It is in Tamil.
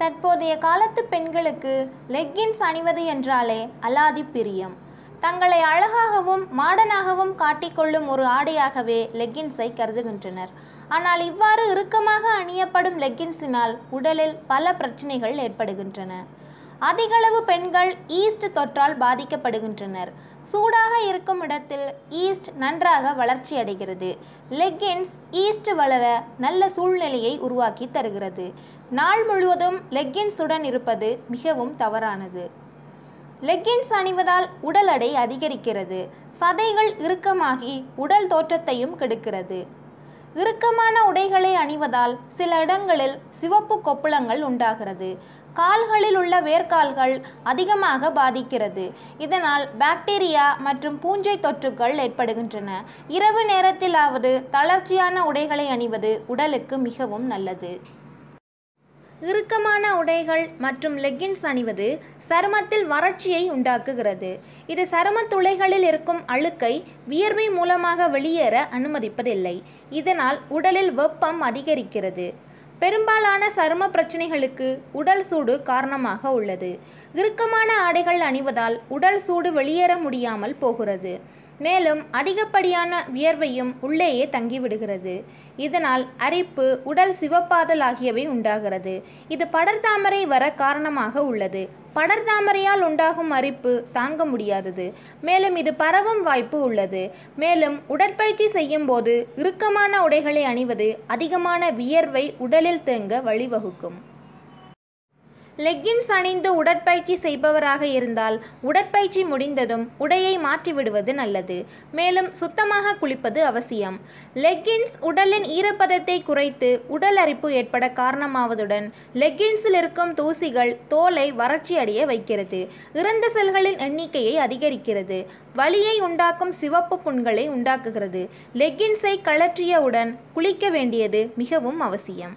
தற்போதைய காலத்து பெண்களுக்கு லெக்கின்ஸ் அணிவது என்றாலே அலாதி பிரியம். தங்களை அழகாகவும் மாடனாகவும் காட்டிக்கொள்ளும் ஒரு ஆடையாகவே லெக்கின்ஸை கருதுகின்றனர். ஆனால் இவ்வாறு இறுக்கமாக அணியப்படும் லெக்கின்ஸினால் உடலில் பல பிரச்சனைகள் ஏற்படுகின்றன. அதிகளவு பெண்கள் ஈஸ்ட் தொற்றால் பாதிக்கப்படுகின்றனர். சூடாக இருக்கும் இடத்தில் ஈஸ்ட் நன்றாக வளர்ச்சி அடைகிறது. லெக்கின்ஸ் ஈஸ்ட் வளர நல்ல சூழ்நிலையை உருவாக்கி தருகிறது. நாள் முழுவதும் லெக்கின்ஸுடன் இருப்பது மிகவும் தவறானது. லெக்கின்ஸ் அணிவதால் உடல் எடை அதிகரிக்கிறது. சதைகள் இறுக்கமாகி உடல் தோற்றத்தையும் கெடுக்கிறது. இறுக்கமான உடைகளை அணிவதால் சில இடங்களில் சிவப்பு கொப்புளங்கள் உண்டாகிறது. கால்களில் உள்ள வேர்க்கால்கள் அதிகமாக பாதிக்கிறது. இதனால் பாக்டீரியா மற்றும் பூஞ்சை தொற்றுகள் ஏற்படுகின்றன. இரவு நேரத்திலாவது தளர்ச்சியான உடைகளை அணிவது உடலுக்கு மிகவும் நல்லது. இறுக்கமான உடைகள் மற்றும் லெக்கின்ஸ் அணிவது சருமத்தில் வறட்சியை உண்டாக்குகிறது. இது சருமத்துளைகளில் இருக்கும் அழுக்கை வியர்வை மூலமாக வெளியேற அனுமதிப்பதில்லை. இதனால் உடலில் வெப்பம் அதிகரிக்கிறது. பெரும்பாலான சரும பிரச்சனைகளுக்கு உடல் சூடு காரணமாக உள்ளது. இறுக்கமான ஆடைகள் அணிவதால் உடல் சூடு வெளியேற முடியாமல் போகிறது. மேலும் அதிகப்படியான வியர்வையும் உள்ளேயே தங்கிவிடுகிறது. இதனால் அரிப்பு உடல் சிவப்பாதல் ஆகியவை உண்டாகிறது. இது படர்தாமரை வர காரணமாக உள்ளது. படர்தாமரையால் உண்டாகும் அரிப்பு தாங்க முடியாதது. மேலும் இது பரவும் வாய்ப்பு உள்ளது. மேலும் உடற்பயிற்சி செய்யும் போது இறுக்கமான உடைகளை அணிவது அதிகமான வியர்வை உடலில் தேங்க வழிவகுக்கும். லெக்கின்ஸ் அணிந்து உடற்பயிற்சி செய்பவராக இருந்தால் உடற்பயிற்சி முடிந்ததும் உடையை மாற்றிவிடுவது நல்லது. மேலும் சுத்தமாக குளிப்பது அவசியம். லெக்கின்ஸ் உடலின் ஈரப்பதத்தை குறைத்து உடல் அரிப்பு ஏற்பட காரணமாவதுடன் லெக்கின்ஸில் இருக்கும் தூசிகள் தோலை வறட்சி அடைய வைக்கிறது. இறந்த செல்களின் எண்ணிக்கையை அதிகரிக்கிறது. வலியை உண்டாக்கும் சிவப்பு புண்களை உண்டாக்குகிறது. லெக்கின்ஸை கழற்றியவுடன் குளிக்க வேண்டியது மிகவும் அவசியம்.